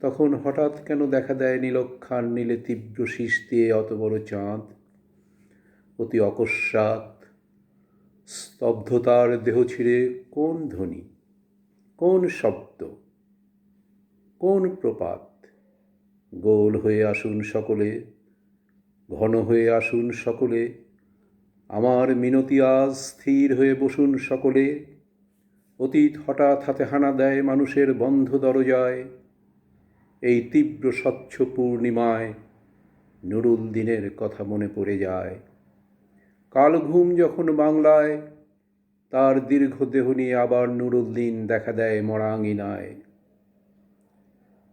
তখন হঠাৎ কেন দেখা দেয় নীলক্ষার নীলে তীব্র শীষ দিয়ে অত বড় চাঁদ? অতি অকস্মাৎ স্তব্ধতার দেহ ছিঁড়ে কোন ধ্বনি? কোন শব্দ? কোন প্রপাত? গোল হয়ে আসুন সকলে, ঘন হয়ে আসুন সকলে, আমার মিনতি আজ স্থির হয়ে বসুন সকলে। অতীত হঠাৎ হাতে হানা দেয় মানুষের বন্ধ দরজায় এই তীব্র স্বচ্ছ পূর্ণিমায় নুরুল দিনের কথা মনে পড়ে যায়। কাল ঘুম যখন বাংলায়, তার দীর্ঘ দেহ নিয়ে আবার নুরুল দিন দেখা দেয় মরাঙ্গিনায়।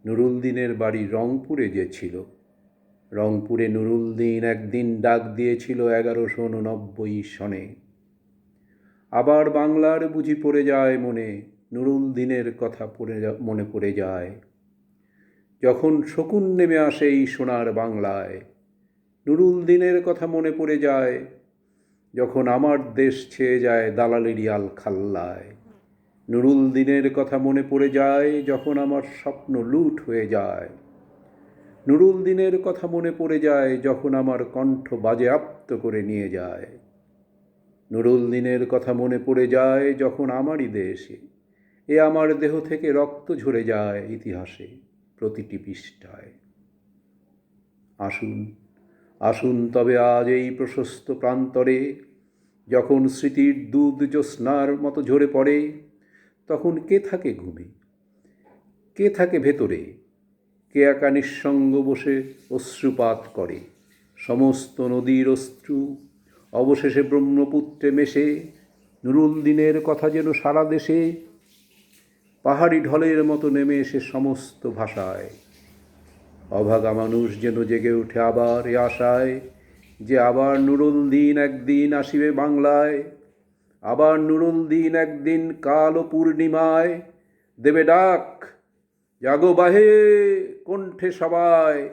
নুরুল দিনের বাড়ি রংপুরে যে ছিল, রংপুরে নুরুল দিন একদিন ডাক দিয়েছিল এগারোশো উননব্বই সনে। আবার বাংলার বুঝি পড়ে যায় মনে, নুরুল দিনের কথা পড়ে মনে পড়ে যায়। যখন শকুন নেমে আসে এই সোনার বাংলায়, নুরুল দিনের কথা মনে পড়ে যায়, যখন আমার দেশ ছেয়ে যায় দালালেরই আল খাল্লায়। নুরুল দিনের কথা মনে পড়ে যায়, যখন আমার স্বপ্ন লুট হয়ে যায়। নুরুল দিনের কথা মনে পড়ে যায়, যখন আমার কণ্ঠ বাজে আপ্ত করে নিয়ে যায়। নুরুল দিনের কথা মনে পড়ে যায়, যখন আমারই দেশে, এ আমার দেহ থেকে রক্ত ঝরে যায় ইতিহাসে। প্রতিটি পৃষ্ঠায়। আসুন আসুন তবে আজ এই প্রশস্ত প্রান্তরে, যখন স্মৃতির দুধ জ্যোৎস্নার মতো ঝরে পড়ে, তখন কে থাকে ঘুমে? কে থাকে ভেতরে? কে একা নিঃসঙ্গ বসে অশ্রুপাত করে? সমস্ত নদীর অশ্রু, অবশেষে ব্রহ্মপুত্রে মেশে, নুরুল দিনের কথা যেন সারা দেশে পাহাড়ি ঢলের মতো নেমে এসে সমস্ত ভাষায়। অভাগা মানুষ যেন জেগে উঠে আবার এ আশায় যে আবার নুরুল দিন একদিন আসিবে বাংলায়, আবার নুরুল দিন একদিন কাল পূর্ণিমায়। দেবে ডাক, জাগো বাহে কণ্ঠে সবাই।